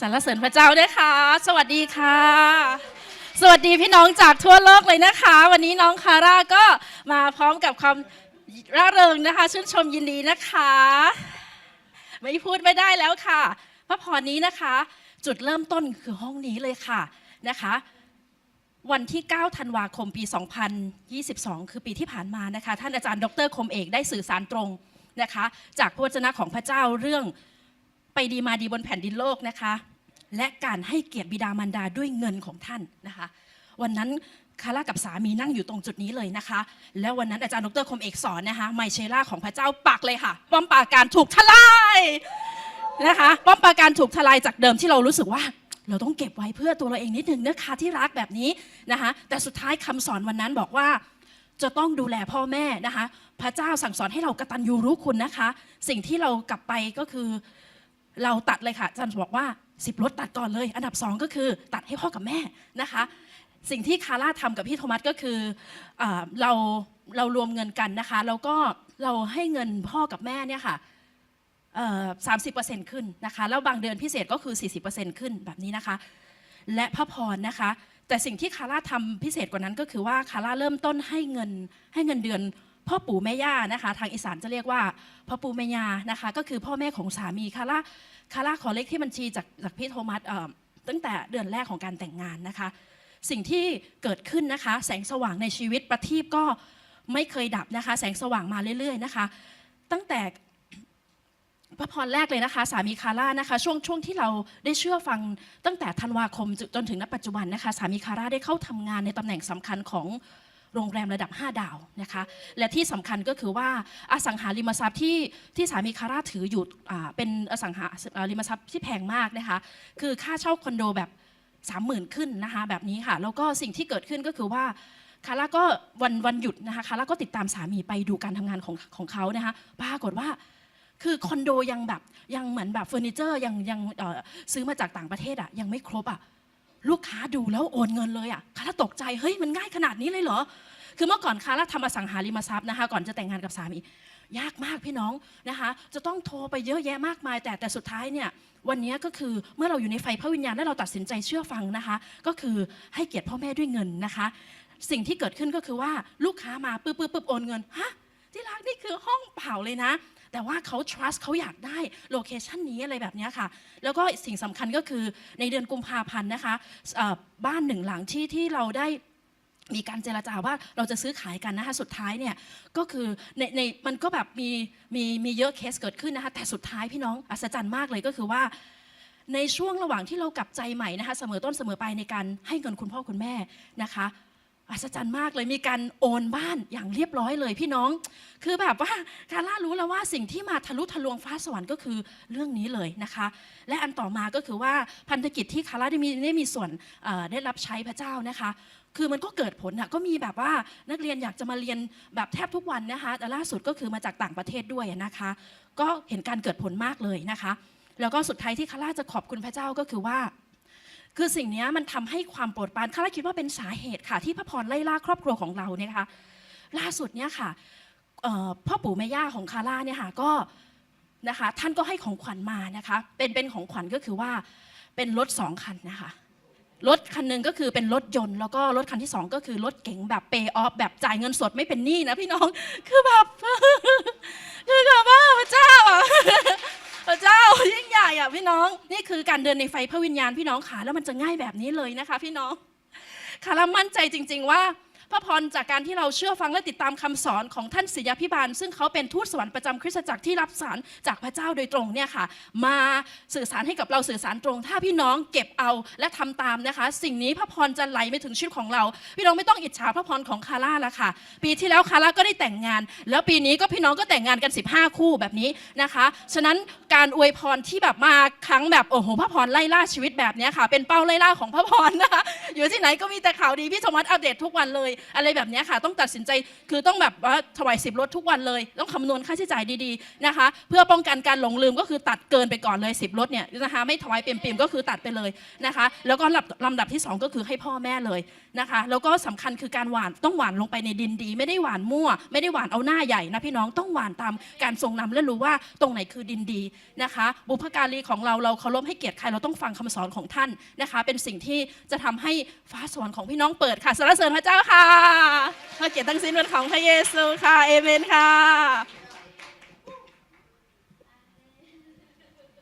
สรรเสริญพระเจ้าด้วยค่ะ สวัสดีค่ะ สวัสดีพี่น้องจากทั่วโลกเลยนะคะ วันนี้น้องคาร่าก็มาพร้อมกับความร่าเริงนะคะ ชื่นชมยินดีนะคะ ไม่พูดไม่ได้แล้วค่ะ พระพรนี้นะคะ จุดเริ่มต้นคือห้องนี้เลยค่ะนะคะ วันที่ 9 ธันวาคมปี 2022 คือปีที่ผ่านมานะคะ ท่านอาจารย์ดรคมเอกได้สื่อสารตรงนะคะ จากพระวจนะของพระเจ้าเรื่อง ไปดีมาดีบนแผ่นดินโลกนะคะ และการให้เกียรติบิดามารดาด้วยเงินของท่านนะคะ วันนั้นคาร่ากับสามีนั่งอยู่ตรงจุดนี้เลยนะคะ แล้ววันนั้นอาจารย์ดรคมเอกสอนนะคะ ไมเชล่าของพระเจ้าปักเลยค่ะป้อมปราการถูกทลายนะคะป้อมปราการถูกทลายจากเดิมที่เรารู้สึกว่า เราต้องเก็บไว้เพื่อตัวเราเองนิดนึ่งนะคะที่รักแบบนี้นะคะ แต่สุดท้ายคำสอนวันนั้นบอกว่าจะต้องดูแลพ่อแม่นะคะ พระเจ้าสั่งสอนให้เรากระตัญญูรู้คุณนะคะ สิ่งที่เรากลับไปก็คือ เราตัดเลยค่ะอาจารย์บอกว่าสิบรถตัดก่อนเลย อันดับสองก็คือตัดให้พ่อกับแม่นะคะ สิ่งที่คาร่าทำกับพี่โทมัสก็คืออเราเรารวมเงินกันนะคะ แล้วก็เราให้เงินพ่อกับแม่เนี่ยค่ะสามสิบเปอร์เซ็นต์ขึ้นนะคะ แล้วบางเดือนพิเศษก็คือ 40%ขึ้นแบบนี้นะคะ และพระพรนะคะ แต่สิ่งที่คาร่าทำพิเศษกว่านั้นก็คือว่าคาร่าเริ่มต้นให้เงินให้เงินเดือน พ่อปู่แม่ย่านะคะ ทางอีสานจะเรียกว่าพ่อปู่แม่ย่านะคะ ก็คือพ่อแม่ของสามีคาร่าคาร่าขอเลขที่บัญชีจากจากพี่โทมัสตั้งแต่เดือนแรกของการแต่งงานนะคะ สิ่งที่เกิดขึ้นนะคะ แสงสว่างในชีวิตประทีปก็ไม่เคยดับนะคะ แสงสว่างมาเรื่อย ๆนะคะ ตั้งแต่พระพรแรกเลยนะคะ สามีคาร่านะคะ ช่วงช่วงที่เราได้เชื่อฟังตั้งแต่ธันวาคมจนถึงณปัจจุบันนะคะ สามีคาร่าได้เข้าทำงานในตำแหน่งสำคัญของ โรงแรมระดับ 5 ดาวนะคะและที่สำคัญก็คือว่าอสังหาริมทรัพย์ที่ที่สามีคาร่าถืออยู่เป็นอสังหาริมทรัพย์ที่แพงมากนะคะคือค่าเช่าคอนโดแบบสามหมื่นขึ้นนะคะแบบนี้ค่ะแล้วก็สิ่งที่เกิดขึ้นก็คือว่าคาร่าก็วันวันหยุดนะคะคาร่าก็ติดตามสามีไปดูการทำงานของของเขานะคะปรากฏว่าคือคอนโดยังแบบยังเหมือนแบบเฟอร์นิเจอร์ยังยังซื้อมาจากต่างประเทศอะยังไม่ครบอะ ลูกค้าดูแล้วโอนเงินเลยอะคาร่าตกใจเฮ้ยมันง่ายขนาดนี้เลยเหรอ คือเมื่อก่อนคาร่าทำอสังหาริมทรัพย์นะคะ ก่อนจะแต่งงานกับสามียากมากพี่น้องนะคะ จะต้องโทรไปเยอะแยะมากมาย แต่แต่สุดท้ายเนี่ยวันนี้ก็คือเมื่อเราอยู่ในไฟพระวิญญาณและเราตัดสินใจเชื่อฟังนะคะ ก็คือให้เกียรติพ่อแม่ด้วยเงินนะคะ สิ่งที่เกิดขึ้นก็คือว่าลูกค้ามาปึ๊บปึ๊บปึ๊บโอนเงินฮะที่รักนี่คือห้องเปล่าเลยนะ แต่ว่าเขา trust เขาอยากได้โลเคชันนี้อะไรแบบนี้ค่ะ แล้วก็สิ่งสำคัญก็คือในเดือนกุมภาพันธ์นะคะบ้านหนึ่งหลังที่ที่เราได้มีการเจรจาว่าเราจะซื้อขายกันนะคะสุดท้ายเนี่ยก็คือในในมันก็แบบมีมีมีเยอะเคสเกิดขึ้นนะคะแต่สุดท้ายพี่น้องอัศจรรย์มากเลยก็คือว่า ในช่วงระหว่างที่เรากลับใจใหม่นะคะเสมอต้นเสมอไปในการให้เงินคุณพ่อคุณแม่นะคะ อัศจรรย์มากเลยมีการโอนบ้านอย่างเรียบร้อยเลยพี่น้อง คือแบบว่าคาร่ารู้แล้วว่าสิ่งที่มาทะลุทะลวงฟ้าสวรรค์ก็คือเรื่องนี้เลยนะคะ และอันต่อมาก็คือว่าพันธกิจที่คาร่าได้มีได้มีส่วนได้รับใช้พระเจ้านะคะ คือมันก็เกิดผลอะก็มีแบบว่านักเรียนอยากจะมาเรียนแบบแทบทุกวันนะคะแต่ล่าสุดก็คือมาจากต่างประเทศด้วยนะคะ ก็เห็นการเกิดผลมากเลยนะคะ แล้วก็สุดท้ายที่คาร่าจะขอบคุณพระเจ้าก็คือว่า คือสิ่งนี้มันทำให้ความโปรดปรานคาร่าคิดว่าเป็นสาเหตุค่ะที่พระพรไล่ล่าครอบครัวของเราเนี่ยนะคะล่าสุดเนี่ยค่ะพ่อปู่แม่ย่าของคาร่าเนี่ยค่ะก็นะคะท่านก็ให้ของขวัญมานะคะเป็นเป็นของขวัญก็คือว่าเป็นรถสองคันนะคะรถคันหนึ่งก็คือเป็นรถยนต์แล้วก็รถคันที่สองก็คือรถเก๋งแบบเปย์ออฟแบบจ่ายเงินสดไม่เป็นหนี้นะพี่น้องคือแบบ คือแบบว่าพระเจ้าอะ พระเจ้ายิ่งใหญ่อะพี่น้อง นี่คือการ เดินในไฟพระวิญญาณพี่น้องขาแล้วมันจะง่ายแบบนี้เลยนะคะ พี่น้องคาร่ามั่นใจจริง ๆ ว่า พระพรจากการที่เราเชื่อฟังและติดตามคำสอนของท่านศิยาพิบาล ซึ่งเขาเป็นทูตสวรรค์ประจำคริสตจักรที่รับสารจากพระเจ้าโดยตรงเนี่ยค่ะ มาสื่อสารให้กับเราสื่อสารตรง ถ้าพี่น้องเก็บเอาและทำตามนะคะ สิ่งนี้พระพรจะไหลไปถึงชีวิตของเรา พี่น้องไม่ต้องอิจฉาพระพรของคาร่าละค่ะ ปีที่แล้วคาร่าก็ได้แต่งงาน แล้วปีนี้ก็พี่น้องก็แต่งงานกัน 15 คู่แบบนี้นะคะ ฉะนั้นการอวยพรที่แบบมาครั้งแบบโอ้โหพระพรไล่ล่าชีวิตแบบนี้ค่ะ เป็นเป้าไล่ล่าของพระพรนะคะอยู่ที่ไหนก็มีแต่ข่าวดีพี่โทมัสอัปเดตทุกวันเลยอะไรแบบนี้ค่ะ ต้องตัดสินใจคือต้องแบบว่าถวายสิบรถทุกวันเลย ต้องคำนวณค่าใช้จ่ายดีๆนะคะ เพื่อป้องกันการหลงลืมก็คือตัดเกินไปก่อนเลยสิบรถเนี่ยนะคะไม่ถวายเปี่ยมๆก็คือตัดไปเลยนะคะ แล้วก็ลำดับที่สองก็คือให้พ่อแม่เลยนะคะ แล้วก็สำคัญคือการหวานต้องหวานลงไปในดินดี ไม่ได้หวานมั่ว ไม่ได้หวานเอาหน้าใหญ่นะพี่น้องต้องหวานตามการทรงนำและรู้ว่าตรงไหนคือดินดีนะคะ บุพการีของเราเราเคารพให้เกียรติใครเราต้องฟังคำสอนของท่านนะคะ เป็นสิ่งที่จะทำให้ฟ้าสวรรค์ของพี่น้องเปิดค่ะสรรเสริญพระเจ้าค่ะพระเกียรติทั้งสิ้นเป็นของพระเยซูค่ะ เอเมนค่ะ